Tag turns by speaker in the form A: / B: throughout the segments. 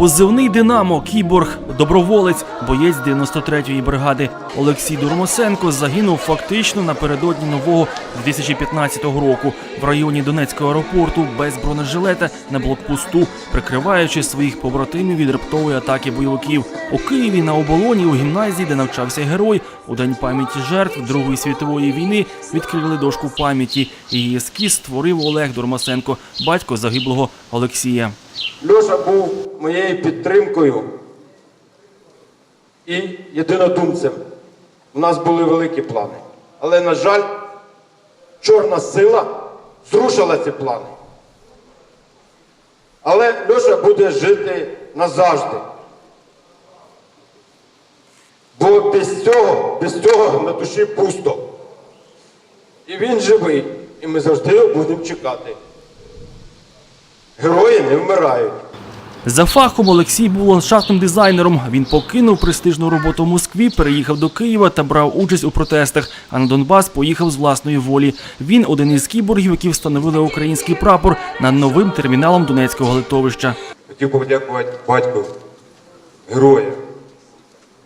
A: Позивний Динамо, кіборг, доброволець, боєць 93-ї бригади Олексій Дурмосенко загинув фактично напередодні нового 2015 року в районі Донецького аеропорту без бронежилета на блокпосту, прикриваючи своїх побратимів від раптової атаки бойовиків. У Києві на оболоні у гімназії, де навчався герой, у день пам'яті жертв Другої світової війни відкрили дошку пам'яті. Її ескіз створив Олег Дурмасенко, батько загиблого Олексія.
B: Льоша був моєю підтримкою і єдинодумцем. У нас були великі плани. Але, на жаль, чорна сила зрушила ці плани. Але Льоша буде жити назавжди. Бо без цього, без цього на душі пусто. І він живий, і ми завжди його будемо чекати. Герої не вмирають.
A: За фахом Олексій був ландшафтним дизайнером. Він покинув престижну роботу в Москві, переїхав до Києва та брав участь у протестах. А на Донбас поїхав з власної волі. Він один із кіборгів, які встановили український прапор над новим терміналом Донецького литовища.
C: Хотів подякувати батьку, герою.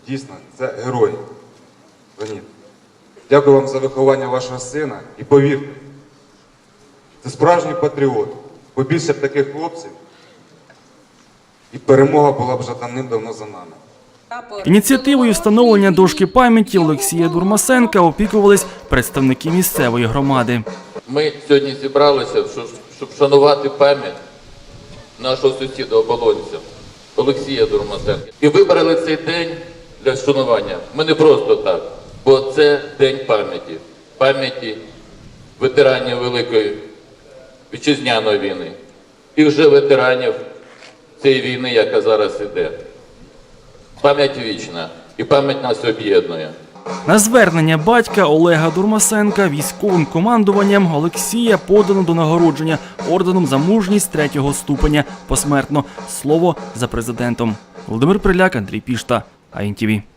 C: Дійсно, це герой. Дякую вам за виховання вашого сина і повірте, це справжній патріот. Побільше б таких хлопців, і перемога була б вже давним-давно за нами.
A: Ініціативою встановлення дошки пам'яті Олексія Дурмасенка опікувались представники місцевої громади.
D: Ми сьогодні зібралися, щоб, щоб шанувати пам'ять нашого сусіда оболонця Олексія Дурмасенка. І вибрали цей день для шанування. Ми не просто так, бо це день пам'яті, пам'яті ветеранів Великої вітчизняної війни і вже ветеранів цієї війни, яка зараз іде. Пам'ять вічна і пам'ять нас об'єднує.
A: На звернення батька Олега Дурмасенка військовим командуванням Олексія подано до нагородження орденом за мужність третього ступеня посмертно. Слово за президентом. Володимир Приляк, Андрій Пішта, АІНТВ.